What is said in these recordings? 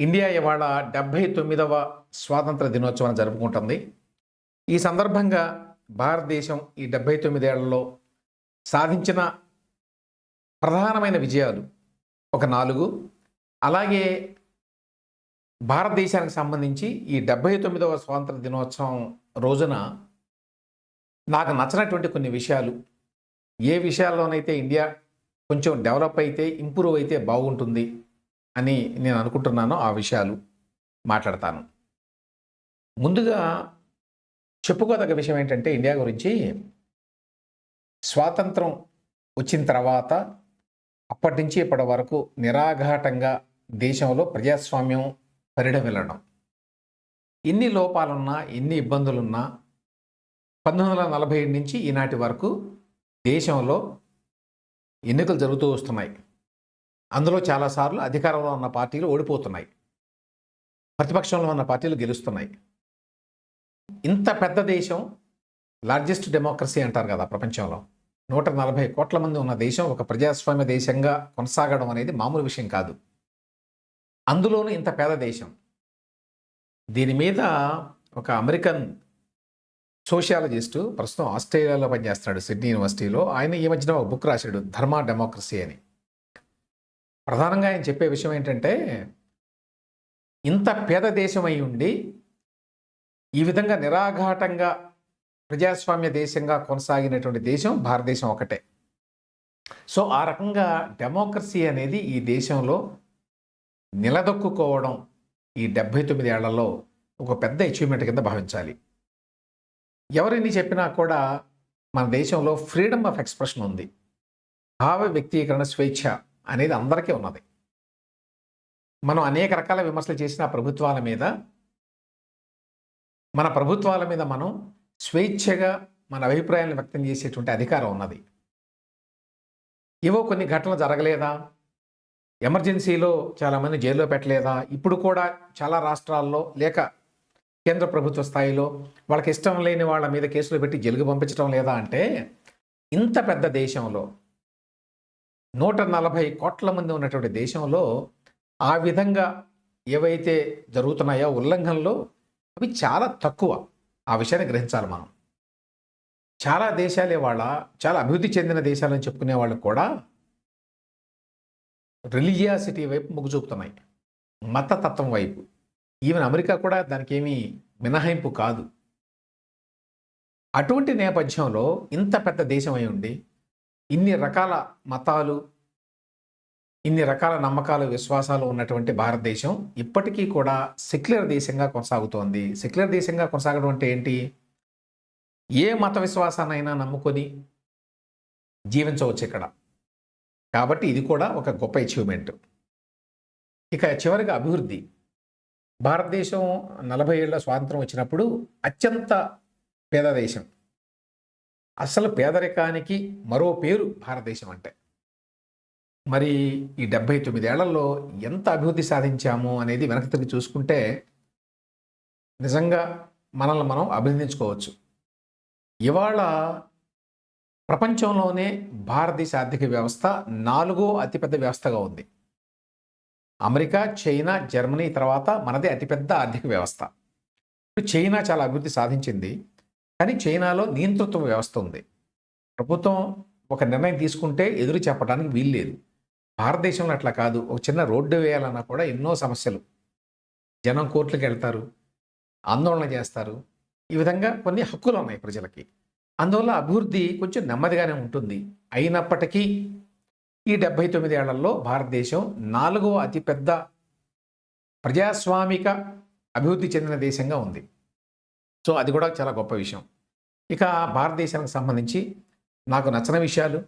India ఇవాళ డెబ్భై తొమ్మిదవ స్వాతంత్ర దినోత్సవం జరుపుకుంటుంది. ఈ సందర్భంగా భారతదేశం ఈ డెబ్భై తొమ్మిదేళ్ళలో సాధించిన ప్రధానమైన విజయాలు ఒక నాలుగు. అలాగే భారతదేశానికి సంబంధించి ఈ డెబ్భై తొమ్మిదవ స్వాతంత్ర దినోత్సవం రోజున నాకు నచ్చినటువంటి కొన్ని విషయాలు. ఏ విషయాల్లోనైతే ఇండియా కొంచెం డెవలప్ అయితే ఇంప్రూవ్ అయితే బాగుంటుంది. అని నేను అనుకుంటున్నానో ఆ విషయాలు మాట్లాడతాను. ముందుగా చెప్పుకోదగ్గ విషయం ఏంటంటే ఇండియా గురించి స్వాతంత్రం వచ్చిన తర్వాత అప్పటి నుంచి ఇప్పటి వరకు నిరాఘాటంగా దేశంలో ప్రజాస్వామ్యం పరిఢవిల్లడం ఎన్ని లోపాలున్నా ఎన్ని ఇబ్బందులున్నా పంతొమ్మిది వందల నలభై ఏడు నుంచి ఈనాటి వరకు దేశంలో ఎన్నికలు జరుగుతూ వస్తున్నాయి. అందులో చాలాసార్లు అధికారంలో ఉన్న పార్టీలు ఓడిపోతున్నాయి. ప్రతిపక్షంలో ఉన్న పార్టీలు గెలుస్తున్నాయి. ఇంత పెద్ద దేశం లార్జెస్ట్ డెమోక్రసీ అంటారు కదా ప్రపంచంలో. నూట నలభై కోట్ల మంది ఉన్న దేశం ఒక ప్రజాస్వామ్య దేశంగా కొనసాగడం అనేది మామూలు విషయం కాదు. అందులోనూ ఇంత పేద దేశం. దీని మీద ఒక అమెరికన్ సోషియాలజిస్టు ప్రస్తుతం ఆస్ట్రేలియాలో పనిచేస్తున్నాడు సిడ్నీ యూనివర్సిటీలో. ఆయన ఈ మధ్యన ఒక బుక్ రాశాడు ధర్మ డెమోక్రసీ అని. ప్రధానంగా ఆయన చెప్పే విషయం ఏంటంటే ఇంత పేద దేశం అయి ఉండి ఈ విధంగా నిరాఘాటంగా ప్రజాస్వామ్య దేశంగా కొనసాగినటువంటి దేశం భారతదేశం ఒకటే. సో ఆ రకంగా డెమోక్రసీ అనేది ఈ దేశంలో నిలదొక్కుకోవడం ఈ డెబ్భై తొమ్మిది ఏళ్ళలో ఒక పెద్ద అచీవ్మెంట్ కింద భావించాలి. ఎవరిని చెప్పినా కూడా మన దేశంలో ఫ్రీడమ్ ఆఫ్ ఎక్స్ప్రెషన్ ఉంది. భావ వ్యక్తీకరణ స్వేచ్ఛ అనేది అందరికీ ఉన్నది. మనం అనేక రకాల విమర్శలు చేసిన ప్రభుత్వాల మీద మన ప్రభుత్వాల మీద మనం స్వేచ్ఛగా మన అభిప్రాయాలను వ్యక్తం చేసేటువంటి అధికారం ఉన్నది. ఏవో కొన్ని ఘటనలు జరగలేదా? ఎమర్జెన్సీలో చాలామంది జైల్లో పెట్టలేదా? ఇప్పుడు కూడా చాలా రాష్ట్రాల్లో లేక కేంద్ర ప్రభుత్వ స్థాయిలో వాళ్ళకి ఇష్టం లేని వాళ్ళ మీద కేసులు పెట్టి జైలుకు పంపించడం లేదా అంటే ఇంత పెద్ద దేశంలో నూట నలభై కోట్ల మంది ఉన్నటువంటి దేశంలో ఆ విధంగా ఏవైతే జరుగుతున్నాయో ఉల్లంఘనలు అవి చాలా తక్కువ. ఆ విషయాన్ని గ్రహించాలి మనం. చాలా దేశాలు ఇవాళ చాలా అభివృద్ధి చెందిన దేశాలని చెప్పుకునే వాళ్ళు కూడా రిలీజియాసిటీ వైపు మొగ్గు చూపుతున్నాయి. మతతత్వం వైపు. ఈవెన్ అమెరికా కూడా దానికి ఏమీ మినహాయింపు కాదు. అటువంటి నేపథ్యంలో ఇంత పెద్ద దేశం అయి ఉండి ఇన్ని రకాల మతాలు ఇన్ని రకాల నమ్మకాలు విశ్వాసాలు ఉన్నటువంటి భారతదేశం ఇప్పటికీ కూడా సెక్యులర్ దేశంగా కొనసాగుతోంది. సెక్యులర్ దేశంగా కొనసాగడం అంటే ఏంటి? ఏ మత విశ్వాసాన్నైనా నమ్ముకొని జీవించవచ్చు ఇక్కడ. కాబట్టి ఇది కూడా ఒక గొప్ప అచీవ్మెంట్ ఇక చివరిగా అభివృద్ధి. భారతదేశం నలభై ఏళ్ళ స్వాతంత్రం వచ్చినప్పుడు అత్యంత పేద దేశం. అసలు పేదరికానికి మరో పేరు భారతదేశం అంటే. మరి ఈ డెబ్భై తొమ్మిదేళ్ళలో ఎంత అభివృద్ధి సాధించాము అనేది వెనక్కి తిరిగి చూసుకుంటే నిజంగా మనల్ని మనం అభినందించుకోవచ్చు. ఇవాళ ప్రపంచంలోనే భారతదేశ ఆర్థిక వ్యవస్థ నాలుగో అతిపెద్ద వ్యవస్థగా ఉంది. అమెరికా చైనా జర్మనీ తర్వాత మనదే అతిపెద్ద ఆర్థిక వ్యవస్థ. ఇప్పుడు చైనా చాలా అభివృద్ధి సాధించింది. కానీ చైనాలో నియంతృత్వ వ్యవస్థ ఉంది. ప్రభుత్వం ఒక నిర్ణయం తీసుకుంటే ఎదురు చెప్పడానికి వీల్లేదు. భారతదేశంలో అట్లా కాదు. ఒక చిన్న రోడ్డు వేయాలన్నా కూడా ఎన్నో సమస్యలు. జనం కోర్టులకు వెళ్తారు. ఆందోళన చేస్తారు. ఈ విధంగా కొన్ని హక్కులు ఉన్నాయి ప్రజలకి. అందువల్ల అభివృద్ధి కొంచెం నెమ్మదిగానే ఉంటుంది. అయినప్పటికీ ఈ డెబ్భై తొమ్మిది ఏళ్ళలో భారతదేశం నాలుగవ అతిపెద్ద ప్రజాస్వామిక అభివృద్ధి చెందిన దేశంగా ఉంది. సో అది కూడా చాలా గొప్ప విషయం. ఇక భారతదేశానికి సంబంధించి నాకు నచ్చిన విషయాలు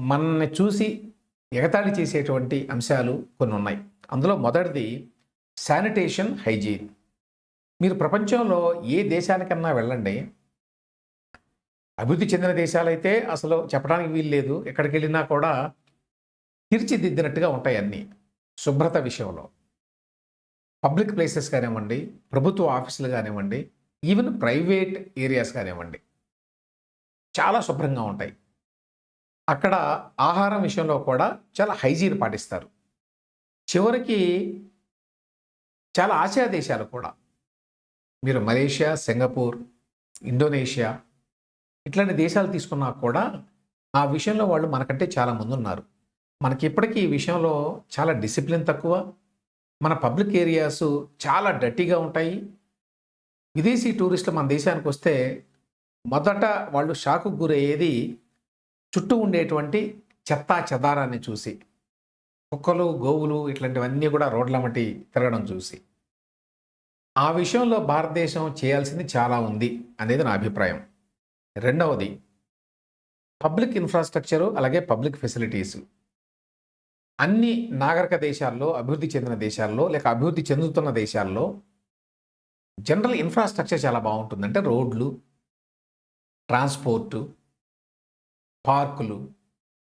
మనల్ని చూసి ఎగతాళి చేసేటువంటి అంశాలు కొన్ని ఉన్నాయి. అందులో మొదటిది శానిటేషన్ హైజీన్. మీరు ప్రపంచంలో ఏ దేశానికన్నా వెళ్ళండి. అభివృద్ధి చెందిన దేశాలైతే అసలు చెప్పడానికి వీలు లేదు. ఎక్కడికి వెళ్ళినా కూడా తీర్చిదిద్దినట్టుగా ఉంటాయి అన్నీ శుభ్రత విషయంలో. పబ్లిక్ ప్లేసెస్ కానివ్వండి ప్రభుత్వ ఆఫీసులు కానివ్వండి ఈవెన్ ప్రైవేట్ ఏరియాస్ కానివ్వండి చాలా శుభ్రంగా ఉంటాయి. అక్కడ ఆహారం విషయంలో కూడా చాలా హైజీన్ పాటిస్తారు. చివరికి చాలా ఆసియా దేశాలు కూడా మీరు మలేషియా సింగపూర్ ఇండోనేషియా ఇట్లాంటి దేశాలు తీసుకున్నా కూడా ఆ విషయంలో వాళ్ళు మనకంటే చాలా ముందు ఉన్నారు మనకి ఇప్పటికీ ఈ విషయంలో చాలా డిసిప్లిన్ తక్కువ. మన పబ్లిక్ ఏరియాస్ చాలా డర్టీగా ఉంటాయి. విదేశీ టూరిస్టులు మన దేశానికి వస్తే మొదట వాళ్ళు షాకు గురయ్యేది చుట్టూ ఉండేటువంటి చెత్తా చెదారాన్ని చూసి కుక్కలు గోవులు ఇట్లాంటివన్నీ కూడా రోడ్ల మట్టి తిరగడం చూసి. ఆ విషయంలో భారతదేశం చేయాల్సింది చాలా ఉంది అనేది నా అభిప్రాయం. రెండవది పబ్లిక్ ఇన్ఫ్రాస్ట్రక్చరు అలాగే పబ్లిక్ ఫెసిలిటీస్. అన్ని నాగరిక దేశాల్లో అభివృద్ధి చెందిన దేశాల్లో లేక అభివృద్ధి చెందుతున్న దేశాల్లో జనరల్ ఇన్ఫ్రాస్ట్రక్చర్ చాలా బాగుంటుంది. అంటే రోడ్లు ట్రాన్స్పోర్టు పార్కులు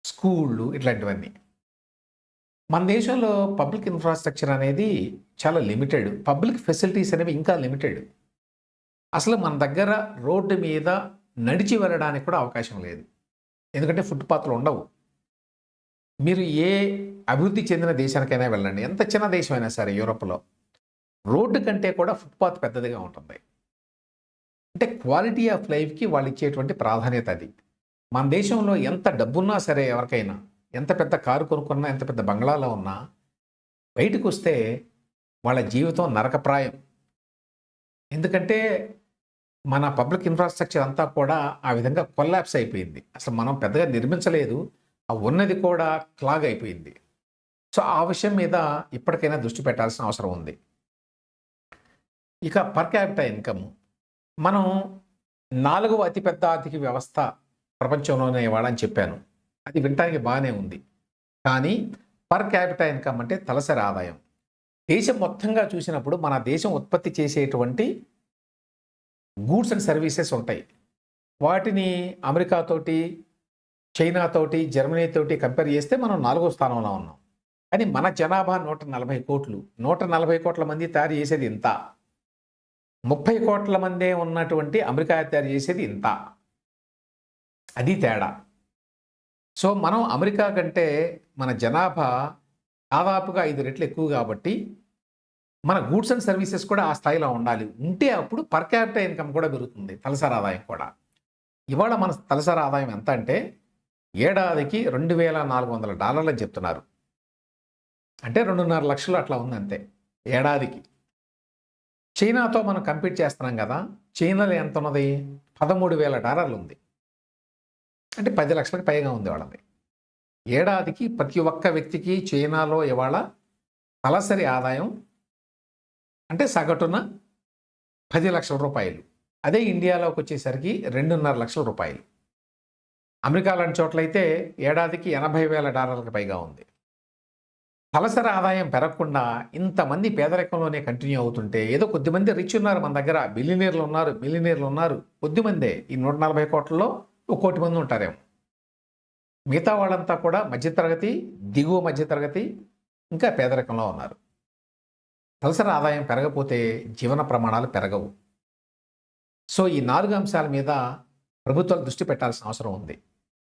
స్కూళ్ళు ఇట్లాంటివన్నీ. మన దేశంలో పబ్లిక్ ఇన్ఫ్రాస్ట్రక్చర్ అనేది చాలా లిమిటెడ్. పబ్లిక్ ఫెసిలిటీస్ అనేవి ఇంకా లిమిటెడ్. అసలు మన దగ్గర రోడ్డు మీద నడిచి వెళ్ళడానికి కూడా అవకాశం లేదు. ఎందుకంటే ఫుట్పాత్లు ఉండవు. మీరు ఏ అభివృద్ధి చెందిన దేశానికైనా వెళ్ళండి. ఎంత చిన్న దేశమైనా సరే యూరోప్లో. రోడ్డు కంటే కూడా ఫుట్పాత్ పెద్దదిగా ఉంటుంది. అంటే క్వాలిటీ ఆఫ్ లైఫ్కి వాళ్ళు ఇచ్చేటువంటి ప్రాధాన్యత అది. మన దేశంలో ఎంత డబ్బున్నా సరే ఎవరికైనా ఎంత పెద్ద కారు కొనుక్కున్నా ఎంత పెద్ద బంగ్లాలో ఉన్నా బయటకు వస్తే వాళ్ళ జీవితం నరకప్రాయం. ఎందుకంటే మన పబ్లిక్ ఇన్ఫ్రాస్ట్రక్చర్ అంతా కూడా ఆ విధంగా కొల్లాప్స్ అయిపోయింది. అసలు మనం పెద్దగా నిర్మించలేదు. ఆ ఉన్నది కూడా క్లాగ్ అయిపోయింది. సో ఆ విషయం మీద ఇప్పటికైనా దృష్టి పెట్టాల్సిన అవసరం ఉంది. ఇక పర్ క్యాపిటల్ ఇన్కమ్ మనం నాలుగవ అతిపెద్ద ఆర్థిక వ్యవస్థ ప్రపంచంలోనే వాడని చెప్పాను. అది వినటానికి బాగానే ఉంది. కానీ పర్ క్యాపిటల్ ఇన్కమ్ అంటే తలసరి ఆదాయం. దేశం మొత్తంగా చూసినప్పుడు మన దేశం ఉత్పత్తి చేసేటువంటి గూడ్స్ అండ్ సర్వీసెస్ ఉంటాయి. వాటిని అమెరికాతోటి చైనాతోటి జర్మనీతోటి కంపేర్ చేస్తే మనం నాలుగో స్థానంలో ఉన్నాం. కానీ మన జనాభా నూట నలభై కోట్లు. నూట నలభై కోట్ల మంది తయారు చేసేది ఇంత. ముప్పై కోట్ల మందే ఉన్నటువంటి అమెరికా తయారు చేసేది ఇంత. అది తేడా. సో మనం అమెరికా కంటే మన జనాభా దాదాపుగా ఐదు రెట్లు ఎక్కువ కాబట్టి మన గూడ్స్ అండ్ సర్వీసెస్ కూడా ఆ స్థాయిలో ఉండాలి. ఉంటే అప్పుడు పర్ క్యాపిటల్ ఇన్కమ్ కూడా పెరుగుతుంది తలసరి ఆదాయం కూడా. ఇవాళ మన తలసరి ఆదాయం ఎంత అంటే ఏడాదికి రెండు వేల నాలుగు వందల డాలర్లు అని చెప్తున్నారు. అంటే రెండున్నర లక్షలు అట్లా ఉంది అంతే ఏడాదికి. చైనాతో మనం కంపీట్ చేస్తున్నాం కదా చైనాలో ఎంత ఉన్నది పదమూడు వేల డాలర్లు ఉంది. అంటే పది లక్షలకు పైగా ఉంది వాళ్ళది. ఏడాదికి ప్రతి ఒక్క వ్యక్తికి చైనాలో ఇవాళ తలసరి ఆదాయం అంటే సగటున పది లక్షల రూపాయలు. అదే ఇండియాలోకి వచ్చేసరికి రెండున్నర లక్షల రూపాయలు. అమెరికా లాంటి చోట్లయితే ఏడాదికి ఎనభై వేల డాలర్లకు పైగా ఉంది. తలసరి ఆదాయం పెరగకుండా ఇంతమంది పేదరికంలోనే కంటిన్యూ అవుతుంటే ఏదో కొద్దిమంది రిచ్ ఉన్నారు మన దగ్గర బిలినీర్లు ఉన్నారు మిలినీర్లు ఉన్నారు. కొద్దిమందే ఈ నూట నలభై కోట్లలో ఒక కోటి మంది ఉంటారేమో. మిగతా వాళ్ళంతా కూడా మధ్యతరగతి దిగువ మధ్యతరగతి ఇంకా పేదరికంలో ఉన్నారు. తలసరి ఆదాయం పెరగపోతే జీవన ప్రమాణాలు పెరగవు. సో ఈ నాలుగు అంశాల మీద ప్రభుత్వాలు దృష్టి పెట్టాల్సిన అవసరం ఉంది.